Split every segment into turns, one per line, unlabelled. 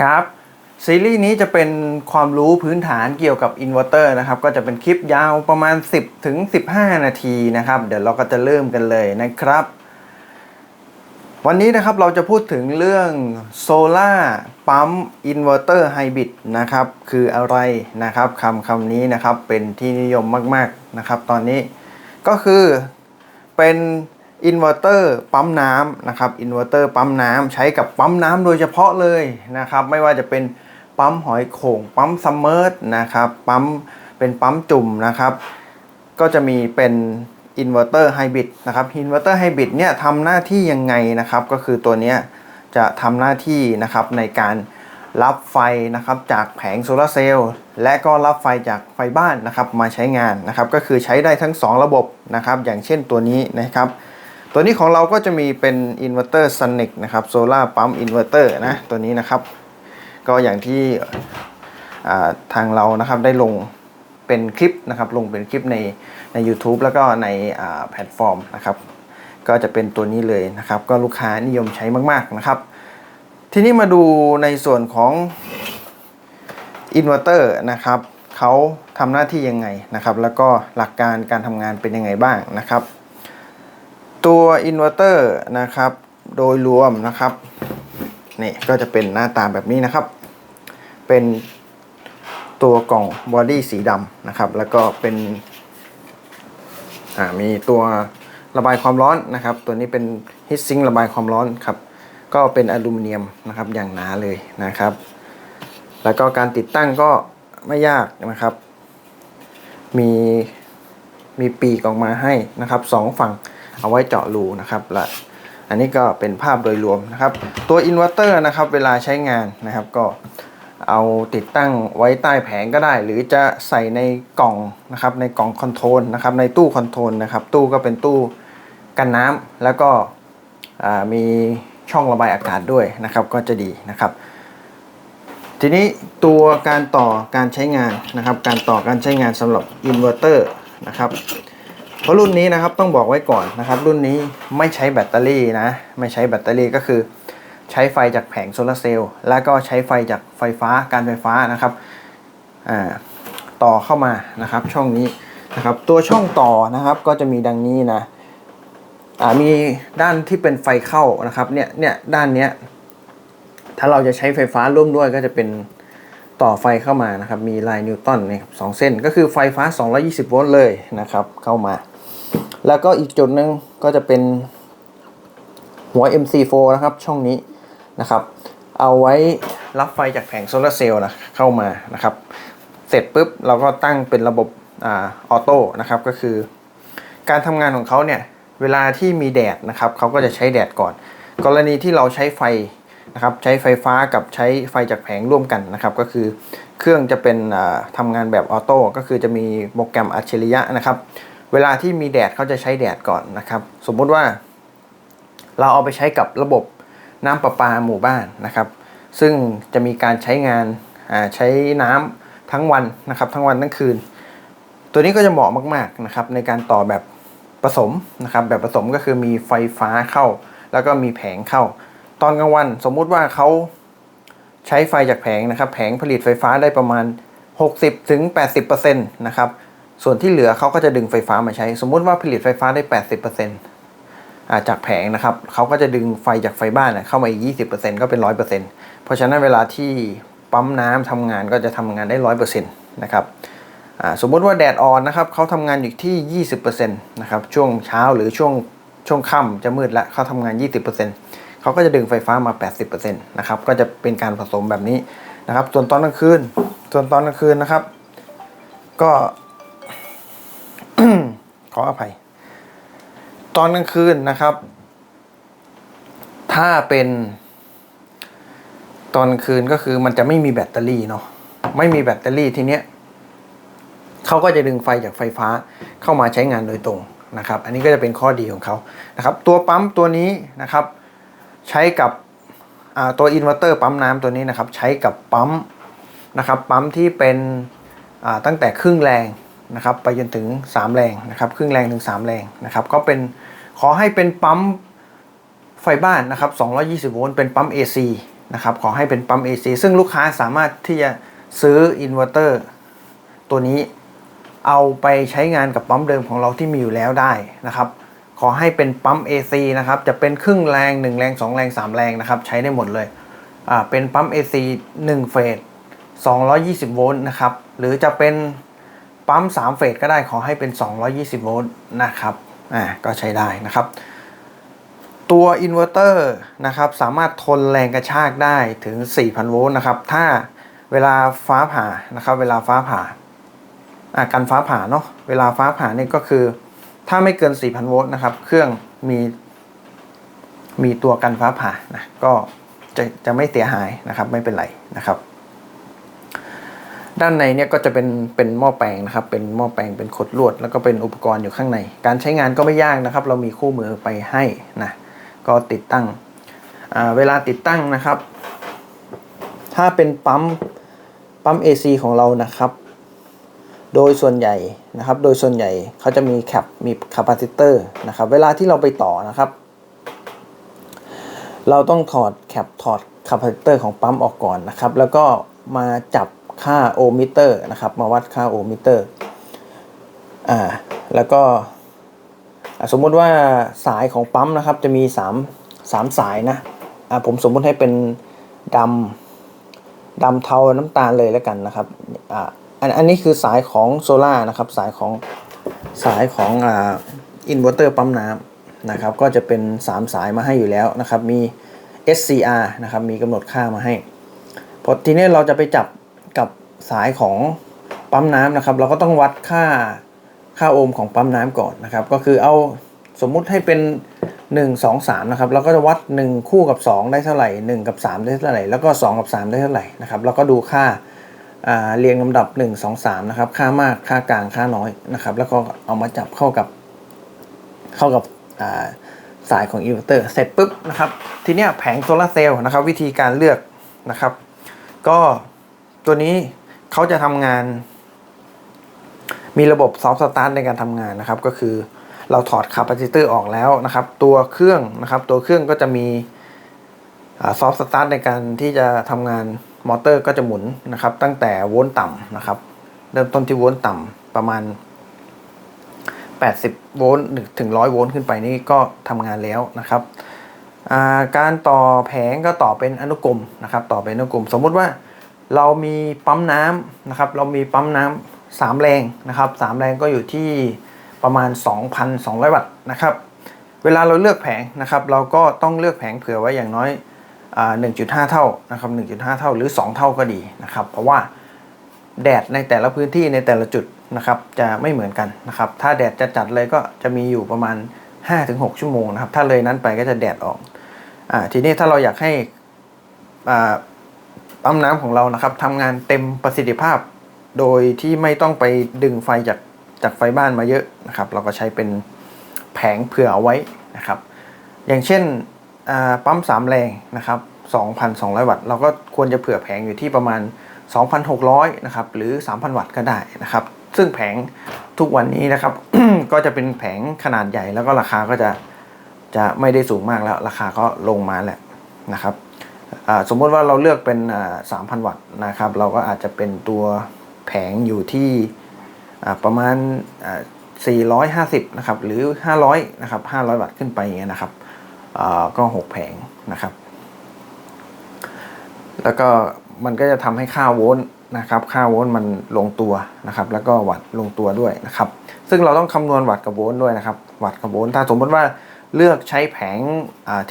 ครับ ซีรีส์นี้จะเป็นความรู้พื้นฐานเกี่ยวกับอินเวอร์เตอร์นะครับ ก็จะเป็นคลิปยาวประมาณ 10ถึง15 นาทีนะครับ เดี๋ยวเราก็จะเริ่มกันเลยนะครับ วันนี้นะครับเราจะพูดถึงเรื่องโซล่าปั๊มอินเวอร์เตอร์ไฮบริดนะครับ คืออะไรนะครับคำคำนี้นะครับเป็นที่นิยมมาก ๆนะครับ ตอนนี้ก็คือเป็น อินเวอร์เตอร์ปั๊มน้ำนะครับอินเวอร์เตอร์ปั๊มน้ำใช้กับปั๊มน้ำโดยเฉพาะเลยนะครับ ไม่ว่าจะเป็นปั๊มหอยโข่งปั๊มซัมเมอร์นะครับปั๊มเป็นปั๊มจุ่มนะครับ ก็จะมีเป็นอินเวอร์เตอร์ไฮบริดนะครับอินเวอร์เตอร์ไฮบริดเนี่ยทำหน้าที่ยังไงนะครับ ก็คือตัวเนี้ยจะทำหน้าที่นะครับในการรับไฟนะครับจากแผงโซลาร์เซลล์และก็รับไฟจากไฟบ้านนะครับมาใช้งานนะครับ ก็คือใช้ได้ทั้ง 2 ระบบนะครับ อย่างเช่นตัวนี้นะครับ ตัวนี้ของเราก็จะมีเป็นอินเวอร์เตอร์ซันเนกนะครับโซลาร์ปั๊มอินเวอร์เตอร์นะตัวนี้นะครับ ก็อย่างที่ทางเรานะครับได้ลงเป็นคลิปนะครับลงเป็นคลิปในใน YouTube แล้วก็ในแพลตฟอร์มนะครับ ก็จะเป็นตัวนี้เลยนะครับ ก็ลูกค้านิยมใช้มาก ๆนะครับ ทีนี้มาดูในส่วนของอินเวอร์เตอร์นะครับเขาทำหน้าที่ยังไงนะครับ แล้วก็หลักการการทำงานเป็นยังไงบ้างนะครับ ตัวอินเวอร์เตอร์นะครับโดยรวมนะครับนี่ก็จะเป็นหน้าตาแบบนี้นะครับ เป็นตัวกล่องบอดี้สีดำนะครับ แล้วก็เป็นมีตัวระบายความร้อนนะครับ ตัวนี้เป็นฮิตซิงระบายความร้อนครับ ก็เป็นอลูมิเนียมนะครับอย่างหนาเลยนะครับ แล้วก็การติดตั้งก็ไม่ยากนะครับ มีมีปีกออกมาให้นะครับสองฝั่ง เอาไว้เจาะรูนะครับและอันนี้ก็เป็นภาพโดยรวมนะครับ ตัวอินเวอร์เตอร์นะครับเวลาใช้งานนะครับ ก็เอาติดตั้งไว้ใต้แผงก็ได้ หรือจะใส่ในกล่องนะครับ ในกล่องคอนโทรลนะครับ ในตู้คอนโทรลนะครับ ตู้ก็เป็นตู้กันน้ำแล้วก็มีช่องระบายอากาศด้วยนะครับ ก็จะดีนะครับ ทีนี้ตัวการต่อการใช้งานนะครับ การต่อการใช้งานสำหรับอินเวอร์เตอร์นะครับ ราะรุ่นนี้นะครับต้องบอกไว้ก่อนนะครับ รุ่นนี้ไม่ใช้แบตเตอรี่นะไม่ใช้แบตเตอรี่ก็คือ ใช้ไฟจากแผงโซลาร์เซลล์แล้วก็ใช้ไฟจากไฟฟ้าการไฟฟ้านะครับต่อเข้ามานะครับ ช่องนี้นะครับ ตัวช่องต่อนะครับก็จะมีดังนี้นะมีด้านที่เป็นไฟเข้านะครับเนี่ยเนี่ยด้านเนี้ยถ้าเราจะใช้ไฟฟ้าร่วมด้วยก็จะเป็นต่อไฟเข้ามานะครับ มีลายนิวตันนะครับสองเส้น ก็คือไฟฟ้า 220 โวลต์เลยนะครับ เข้ามา แล้วก็อีกจุดหนึ่งก็จะเป็นหัว MC4 นะครับ ช่องนี้นะครับ เอาไว้รับไฟจากแผงโซลาร์เซลล์นะเข้ามานะครับ เสร็จปุ๊บเราก็ตั้งเป็นระบบออโต้นะครับก็คือ การทำงานของเขาเนี่ย เวลาที่มีแดดนะครับเขาก็จะใช้แดดก่อน กรณีที่เราใช้ไฟนะครับใช้ไฟฟ้ากับใช้ไฟจากแผงร่วมกันนะครับ ก็คือเครื่องจะเป็นทำงานแบบออโต้ก็คือจะมีโปรแกรมอัจฉริยะนะครับ เวลาที่มีแดดเขาจะใช้แดดก่อนนะครับ สมมุติว่า เราเอาไปใช้กับระบบน้ำประปาหมู่บ้านนะครับ ซึ่งจะมีการใช้งานใช้น้ำทั้งวันนะครับ ทั้งวันทั้งคืน ตัวนี้ก็จะเหมาะมากๆนะครับ ในการต่อแบบผสมนะครับ แบบผสมก็คือมีไฟฟ้าเข้า แล้วก็มีแผงเข้า ตอนกลางวันสมมุติว่าเขาใช้ไฟจากแผงนะครับ แผงผลิตไฟฟ้าได้ประมาณ 60ถึง80%นะครับ ส่วนที่เหลือเขาก็จะดึงไฟฟ้ามาใช้ สมมุติว่าผลิตไฟฟ้าได้ 80%อาจากแผงนะครับเขาก็จะดึงไฟจากไฟบ้านเข้ามาอีก 20%ก็เป็น 100%เพราะฉะนั้นเวลาที่ปั๊มน้ำทำงานก็จะทำงานได้ 100%นะครับสมมุติว่าแดดอ่อนนะครับเขาทำงานอยู่ที่ 20%นะครับช่วงเช้าหรือช่วงช่วงค่ำจะมืดแล้วเขาทำงาน 20%เขาก็จะดึงไฟฟ้ามา 80%นะครับก็จะเป็นการผสมแบบนี้นะครับส่วนตอนกลางคืนส่วนตอนกลางคืนนะครับ ก็ ขออภัย ตอนกลางคืนนะครับ ถ้าเป็น ตอนกลางคืนก็คือมันจะไม่มีแบตเตอรี่เนาะไม่มีแบตเตอรี่ทีเนี้ยเขาก็จะดึงไฟจากไฟฟ้าเข้ามาใช้งานโดยตรงนะครับ อันนี้ก็จะเป็นข้อดีของเขานะครับ ตัวปั๊มตัวนี้นะครับ ใช้กับตัวอินเวอร์เตอร์ปั๊มน้ำตัวนี้นะครับ ใช้กับปั๊มนะครับ ปั๊มที่เป็นตั้งแต่ครึ่งแรง นะครับไปจนถึง 3 แรงนะครับครึ่งแรงถึง 3 แรงนะครับก็เป็นขอให้เป็นปั๊มไฟบ้านนะครับ220 โวลต์เป็นปั๊ม AC นะครับขอให้เป็นปั๊ม AC ซึ่งลูกค้าสามารถที่จะซื้ออินเวอร์เตอร์ตัวนี้เอาไปใช้งานกับปั๊มเดิมของเราที่มีอยู่แล้วได้นะครับขอให้เป็นปั๊ม AC นะครับจะเป็นครึ่งแรง 1 แรง 2 แรง 3 แรงนะครับใช้ได้หมดเลยอ่าเป็นปั๊ม AC 1 เฟส220 โวลต์นะครับหรือจะเป็น ปั๊ม 3 เฟสก็ได้ขอให้เป็น 220 โวลต์นะครับอ่าก็ใช้ได้นะครับ ตัวอินเวอร์เตอร์นะครับสามารถทนแรงกระชากได้ถึง 4,000 โวลต์นะครับ ถ้าเวลาฟ้าผ่านะครับ เวลาฟ้าผ่าอ่ากันฟ้าผ่าเนาะเวลาฟ้าผ่านี่ก็คือ ถ้าไม่เกิน 4,000 โวลต์นะครับ เครื่องมีมีตัวกันฟ้าผ่านะก็จะจะไม่เสียหายนะครับไม่เป็นไรนะครับ ด้านในเนี่ยก็จะเป็นเป็นหม้อแปลงนะครับ เป็นหม้อแปลงเป็นขดลวด แล้วก็เป็นอุปกรณ์อยู่ข้างใน การใช้งานก็ไม่ยากนะครับ เรามีคู่มือไปให้นะก็ติดตั้งเวลาติดตั้งนะครับ ถ้าเป็นปั๊มปั๊ม AC ของเรานะครับ โดยส่วนใหญ่นะครับ โดยส่วนใหญ่เขาจะมีแคปมีคาปาซิเตอร์นะครับ เวลาที่เราไปต่อนะครับ เราต้องถอดแคปถอดคาปาซิเตอร์ของปั๊มออกก่อนนะครับ แล้วก็มาจับ ค่าโอห์มิเตอร์นะครับ มาวัดค่าโอห์มิเตอร์อ่าแล้วก็สมมุติว่าสายของปั๊มนะครับจะมี 3 3 สายนะอะผมสมมุติให้เป็นดำดำเทาน้ำตาลเลยแล้วกันนะครับอะอันอันนี้คือสายของโซล่านะครับสายของสายของอ่าอินเวอร์เตอร์ปั๊มน้ำนะครับก็จะเป็น 3 สายมาให้อยู่แล้วนะครับมี SCR นะครับมีกำหนดค่ามาให้พอทีนี้เราจะไปจับ สายของปั๊มน้ำนะครับ เราก็ต้องวัดค่าค่าโอห์มของปั๊มน้ำก่อนนะครับ ก็คือเอาสมมุติให้เป็น 1 2 3นะครับเราก็จะวัด 1 คู่กับ 2 ได้เท่าไหร่ 1 กับ 3 ได้เท่าไหร่ แล้วก็ 2 กับ 3 ได้เท่าไหร่นะครับแล้วก็ดูค่าเรียงลำดับ 1 2 3นะครับค่ามากค่ากลางค่าน้อยนะครับ แล้วก็เอามาจับเข้ากับเข้ากับสายของอินเวอร์เตอร์เสร็จปุ๊บนะครับทีนี้แผงโซลาร์เซลล์นะครับวิธีการเลือกนะครับ ก็ตัวนี้ เขาจะทำงาน มีระบบซอฟต์สตาร์ทในการทำงานนะครับ ก็คือเราถอดคาปาซิเตอร์ออกแล้วนะครับ ตัวเครื่องนะครับ ตัวเครื่องก็จะมีซอฟต์สตาร์ทในการที่จะทำงานมอเตอร์ก็จะหมุนนะครับ ตั้งแต่โวลต์ต่ำนะครับ เริ่มต้นที่โวลต์ต่ำประมาณ 80 โวลต์ถึง 100 โวลต์ขึ้นไปนี่ก็ทำงานแล้วนะครับ การต่อแผงก็ต่อเป็นอนุกรมนะครับ ต่อเป็นอนุกรม สมมุติว่า เรามีปั๊มน้ำนะครับ เรามีปั๊มน้ำสามแรงนะครับสามแรงก็อยู่ที่ประมาณ 2,200 วัตต์นะครับ เวลาเราเลือกแผงนะครับ เราก็ต้องเลือกแผงเผื่อไว้อย่างน้อยอ่า1.5 เท่านะครับ 1.5 เท่าหรือ 2 เท่าก็ดีนะครับ เพราะว่าแดดในแต่ละพื้นที่ในแต่ละจุดนะครับจะไม่เหมือนกันนะครับ ถ้าแดดจะจัดเลยก็จะมีอยู่ประมาณ 5-6 ชั่วโมงนะครับ ถ้าเลยนั้นไปก็จะแดดออกอ่าทีนี้ถ้าเราอยากให้อ่า ปั๊มน้ำของเรานะครับทำงานเต็มประสิทธิภาพ โดยที่ไม่ต้องไปดึงไฟจากจากไฟบ้านมาเยอะนะครับ เราก็ใช้เป็นแผงเผื่อเอาไว้นะครับ อย่างเช่นปั๊มสามแรงนะครับ 2,200 วัตต์ เราก็ควรจะเผื่อแผงอยู่ที่ประมาณ 2,600 นะครับ หรือ 3,000 วัตต์ก็ได้นะครับ ซึ่งแผงทุกวันนี้นะครับ ก็จะเป็นแผงขนาดใหญ่แล้วก็ราคาก็จะจะไม่ได้สูงมากแล้ว ราคาก็ลงมาแหละนะครับ สมมติว่าเราเลือกเป็น3,000 วัตต์นะครับ เราก็อาจจะเป็นตัวแผงอยู่ที่ประมาณ 450 นะครับ หรือ 500 นะครับ 500 วัตต์ขึ้นไปอย่างเงี้ยนะครับก็ 6 แผงนะครับ แล้วก็มันก็จะทำให้ค่าโวลต์นะครับ ค่าโวลต์มันลงตัวนะครับ แล้วก็วัตต์ลงตัวด้วยนะครับ ซึ่งเราต้องคำนวณวัตต์กับโวลต์ด้วยนะครับ วัตต์กับโวลต์ถ้าสมมติว่าเลือกใช้แผง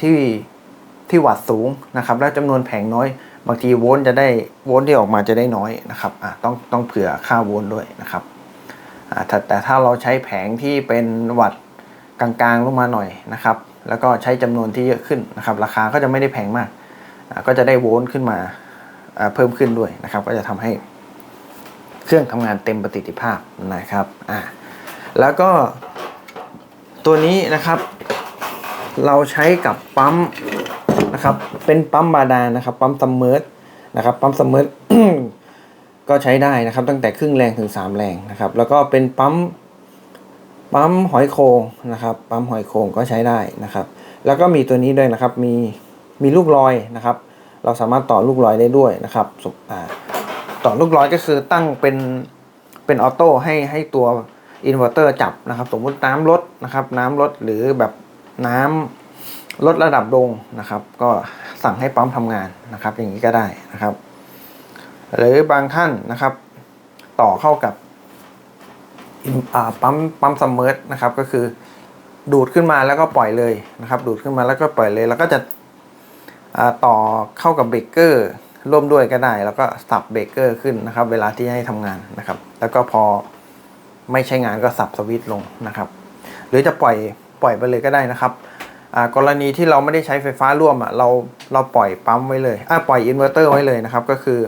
ที่ ที่วัตต์สูงนะครับ แล้วจำนวนแผงน้อย บางทีโวลต์จะได้โวลต์ที่ออกมาจะได้น้อยนะครับอ่าต้องต้องเผื่อค่าโวลต์ด้วยนะครับอ่าแต่แต่ถ้าเราใช้แผงที่เป็นวัตต์กลางๆลงมาหน่อยนะครับ แล้วก็ใช้จำนวนที่เยอะขึ้นนะครับ ราคาก็จะไม่ได้แพงมากอ่าก็จะได้โวลต์ขึ้นมาอ่าเพิ่มขึ้นด้วยนะครับ ก็จะทำให้เครื่องทำงานเต็มประสิทธิภาพนะครับอ่าแล้วก็ตัวนี้นะครับ เราใช้กับปั๊ม นะครับ เป็นปั๊มบาดาลนะครับ ปั๊มซัมเมอร์นะครับ ปั๊มซัมเมอร์ก็ใช้ได้นะครับ ตั้งแต่ครึ่งแรงถึง 3 แรงนะครับ แล้วก็เป็นปั๊มปั๊มหอยโคงนะครับ ปั๊มหอยโคงก็ใช้ได้นะครับ แล้วก็มีตัวนี้ด้วยนะครับ มีมีลูกลอยนะครับ เราสามารถต่อลูกลอยได้ด้วยนะครับอ่าต่อลูกลอยก็คือตั้งเป็นเป็นออโต้ให้ให้ตัวอินเวอร์เตอร์จับนะครับ สมมุติน้ำลดนะครับ น้ำลดหรือแบบน้ำ ลดระดับลงนะครับ ก็สั่งให้ปั๊มทำงานนะครับ อย่างนี้ก็ได้นะครับ หรือบางท่านนะครับ ต่อเข้ากับปั๊มปั๊มซัมเมอร์นะครับ ก็คือดูดขึ้นมาแล้วก็ปล่อยเลยนะครับ ดูดขึ้นมาแล้วก็ปล่อยเลย แล้วก็จะต่อเข้ากับเบรกเกอร์ร่วมด้วยก็ได้ แล้วก็สับเบรกเกอร์ขึ้นนะครับ เวลาที่ให้ทำงานนะครับ แล้วก็พอไม่ใช้งานก็สับสวิตช์ลงนะครับ หรือจะปล่อยปล่อยไปเลยก็ได้นะครับ กรณีที่เราไม่ได้ใช้ไฟฟ้าร่วมอะเราเราปล่อยปั๊มไว้เลยอ่าปล่อยอินเวอร์เตอร์ไว้เลยนะครับ ก็คือ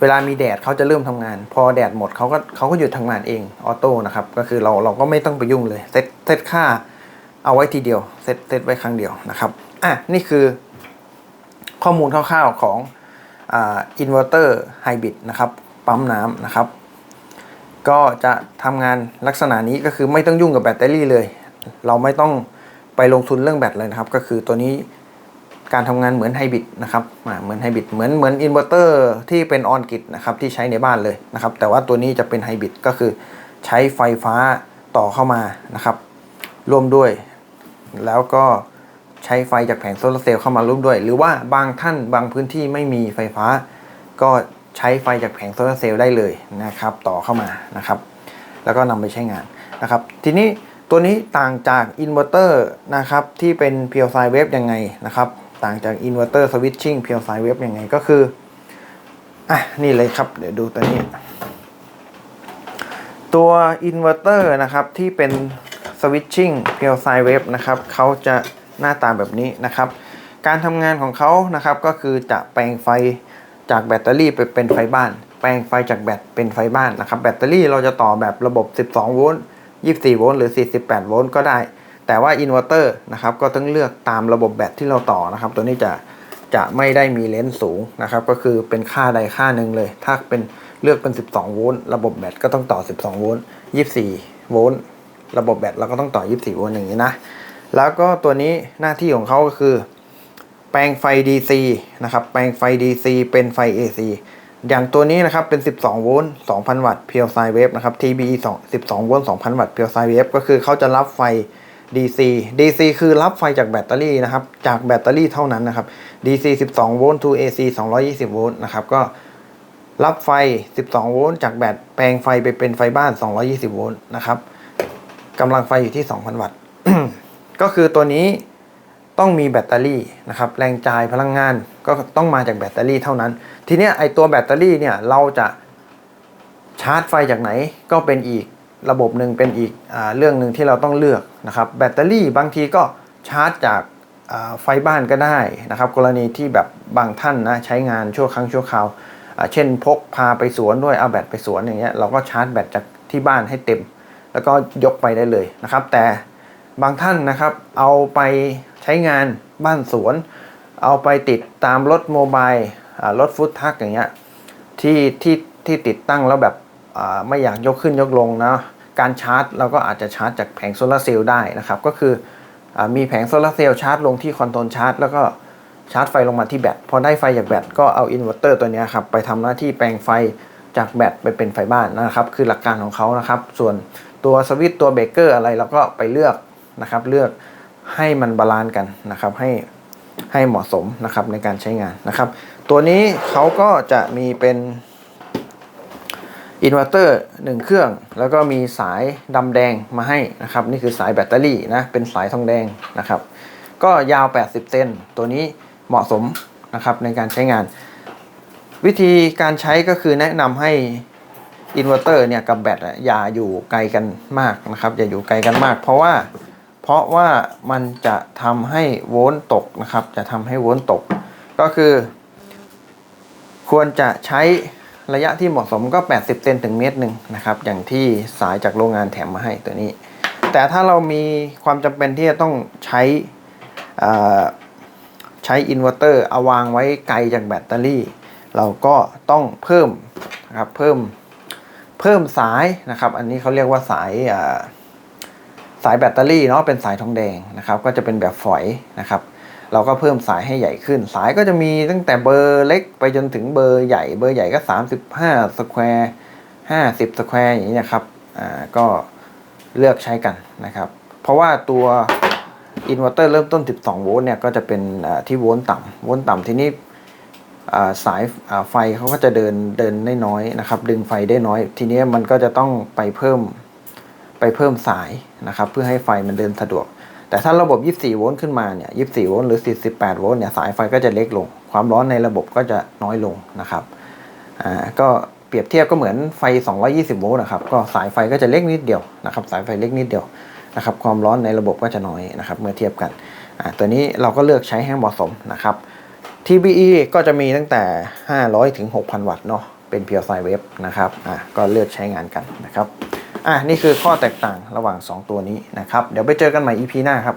เวลามีแดดเขาจะเริ่มทำงาน พอแดดหมดเขาก็เขาก็หยุดทำงานเองออโต้นะครับ ก็คือเราเราก็ไม่ต้องไปยุ่งเลยเซตเซตค่าเอาไว้ทีเดียวเซตเซตไว้ครั้งเดียวนะครับอะนี่คือ ข้อมูลคร่าวๆของอินเวอร์เตอร์ไฮบริดนะครับปั๊มน้ำนะครับ ก็จะทำงานลักษณะนี้ก็คือไม่ต้องยุ่งกับแบตเตอรี่เลย เราไม่ต้อง ไปลงทุนเรื่องแบตเลยนะครับ ก็คือตัวนี้การทำงานเหมือนไฮบริดนะครับเหมือนไฮบริดเหมือนเหมือนอินเวอร์เตอร์ที่เป็นออนกิดนะครับที่ใช้ในบ้านเลยนะครับ แต่ว่าตัวนี้จะเป็นไฮบริดก็คือใช้ไฟฟ้าต่อเข้ามานะครับ ร่วมด้วย แล้วก็ใช้ไฟจากแผงโซลาร์เซลล์เข้ามาร่วมด้วย หรือว่าบางท่านบางพื้นที่ไม่มีไฟฟ้า ก็ใช้ไฟจากแผงโซลาร์เซลล์ได้เลยนะครับ ต่อเข้ามานะครับ แล้วก็นำไปใช้งานนะครับ ทีนี้ ตัวนี้ต่างจากอินเวอร์เตอร์นะครับที่เป็นเพียวไซเวฟยังไงนะครับ ต่างจากอินเวอร์เตอร์สวิตชิ่งเพียวไซเวฟยังไงก็คืออะนี่เลยครับ เดี๋ยวดูตัวนี้ตัวอินเวอร์เตอร์นะครับที่เป็นสวิตชิ่งเพียวไซเวฟนะครับเขาจะหน้าตาแบบนี้นะครับ การทำงานของเขานะครับก็คือจะแปลงไฟจากแบตเตอรี่ไปเป็นไฟบ้าน แปลงไฟจากแบตเป็นไฟบ้านนะครับ แบตเตอรี่เราจะต่อแบบระบบ 12 โวลต์ 24 โวลต์หรือ 48 โวลต์ก็ได้ แต่ว่าอินเวอร์เตอร์นะครับก็ต้องเลือกตามระบบแบตที่เราต่อนะครับ ตัวนี้จะจะไม่ได้มีเลนส์สูงนะครับ ก็คือเป็นค่าใดค่าหนึ่งเลย ถ้าเป็นเลือกเป็น 12 โวลต์ระบบแบตก็ต้องต่อ 12 โวลต์ 24 โวลต์ระบบแบตเราก็ต้องต่อ 24 โวลต์อย่างนี้นะ แล้วก็ตัวนี้หน้าที่ของเขาก็คือ แปลงไฟ DC นะครับ แปลงไฟ DC เป็นไฟ AC อย่างตัวนี้นะครับเป็น 12 โวลต์ 2,000 วัตต์เพียวไซเวฟนะครับ TBE 2 12 โวลต์ 2,000 วัตต์เพียวไซเวฟก็คือเขาจะรับไฟ DC DC คือรับไฟจากแบตเตอรี่นะครับ จากแบตเตอรี่เท่านั้นนะครับ DC 12 โวลต์ to AC 220 โวลต์นะครับ ก็รับไฟ 12 โวลต์จากแบตแปลงไฟไปเป็นไฟบ้าน 220 โวลต์นะครับกำลังไฟอยู่ที่ 2,000 วัตต์ ก็คือตัวนี้ ต้องมีแบตเตอรี่นะครับแรงจ่ายพลังงานก็ต้องมาจากแบตเตอรี่เท่านั้น ทีนี้ไอตัวแบตเตอรี่เนี่ยเราจะชาร์จไฟจากไหนก็เป็นอีกระบบหนึ่งเป็นอีกอเรื่องหนึ่งที่เราต้องเลือกนะครับแบตเตอรี่บางทีก็ชาร์จจากไฟบ้านก็ได้นะครับ กรณีที่แบบบางท่านนะใช้งานชั่วครั้งชั่วคราวเช่นพกพาไปสวนด้วยเอาแบตไปสวนอย่างเงี้ยเราก็ชาร์จแบตจากที่บ้านให้เต็ม แล้วก็ยกไปได้เลยนะครับ แต่ บางท่านนะครับเอาไปใช้งานบ้านสวน เอาไปติดตามรถโมบายรถฟุตทักอย่างเงี้ยที่ที่ที่ติดตั้งแล้วแบบไม่อยากยกขึ้นยกลงนะการชาร์จเราก็อาจจะชาร์จจากแผงโซลาร์เซลล์ได้นะครับ ก็คืออมีแผงโซลาร์เซลล์ชาร์จลงที่คอนโทรลชาร์จแล้วก็ชาร์จไฟลงมาที่แบตพอได้ไฟจากแบตก็เอาอินเวอร์เตอร์ตัวนี้ครับไปทำหน้าที่แปลงไฟจากแบตไปเป็นไฟบ้านนะครับ คือหลักการของเขานะครับ ส่วนตัวสวิตตัวเบรกเกอร์อะไรเราก็ไปเลือก นะครับ เลือกให้มันบาลานซ์กันนะครับให้ให้เหมาะสมนะครับในการใช้งานนะครับ ตัวนี้เขาก็จะมีเป็นอินเวอร์เตอร์หนึ่งเครื่อง แล้วก็มีสายดำแดงมาให้นะครับ นี่คือสายแบตเตอรี่นะเป็นสายทองแดงนะครับ ก็ยาว 80 เซนตัวนี้เหมาะสมนะครับในการใช้งาน วิธีการใช้ก็คือแนะนำให้อินเวอร์เตอร์เนี่ยกับแบตอะอย่าอยู่ไกลกันมากนะครับ อย่าอยู่ไกลกันมาก เพราะว่า เพราะว่ามันจะทำให้โวลต์ตกนะครับ จะทำให้โวลต์ตก ก็คือ ควรจะใช้ระยะที่เหมาะสมก็ 80 เซนถึงเมตรหนึ่งนะครับ อย่างที่สายจากโรงงานแถมมาให้ตัวนี้ แต่ถ้าเรามีความจำเป็นที่จะต้องใช้ใช้อินเวอร์เตอร์เอาวางไว้ไกลจากแบตเตอรี่ เราก็ต้องเพิ่มนะครับเพิ่มเพิ่มสายนะครับ อันนี้เขาเรียกว่าสายอ่า สายแบตเตอรี่เนาะเป็นสายทองแดงนะครับ ก็จะเป็นแบบฝอยนะครับ เราก็เพิ่มสายให้ใหญ่ขึ้น สายก็จะมีตั้งแต่เบอร์เล็กไปจนถึงเบอร์ใหญ่ เบอร์ใหญ่ก็ 35สแควร์50สแควร์อย่างนี้นะครับ อ่า ก็เลือกใช้กันนะครับ เพราะว่าตัวอินเวอร์เตอร์เริ่มต้น 12 โวลต์เนี่ย ก็จะเป็นที่โวลต์ต่ำโวลต์ต่ำทีนี้อ่าสายไฟเขาก็จะเดินเดินได้น้อยนะครับ ดึงไฟได้น้อย ทีนี้มันก็จะต้องไปเพิ่มไปเพิ่มสาย นะครับเพื่อให้ไฟมันเดินสะดวก แต่ถ้าระบบ 24 โวลต์ขึ้นมาเนี่ย 24 โวลต์หรือ 48 โวลต์เนี่ยสายไฟก็จะเล็กลง ความร้อนในระบบก็จะน้อยลงนะครับอ่าก็เปรียบเทียบก็เหมือนไฟ 220 โวลต์นะครับก็สายไฟก็จะเล็กนิดเดียวนะครับสายไฟเล็กนิดเดียวนะครับความร้อนในระบบก็จะน้อยนะครับเมื่อเทียบกันอ่าตัวนี้เราก็เลือกใช้ให้เหมาะสมนะครับ TBE ก็จะมีตั้งแต่ 500 ถึง 6,000 วัตต์เนาะเป็นเพียวไซเวฟนะครับอ่าก็เลือกใช้งานกันนะครับ อะนี่คือข้อแตกต่างระหว่าง 2 ตัวนี้นะครับ เดี๋ยวไปเจอกันใหม่ EP หน้าครับ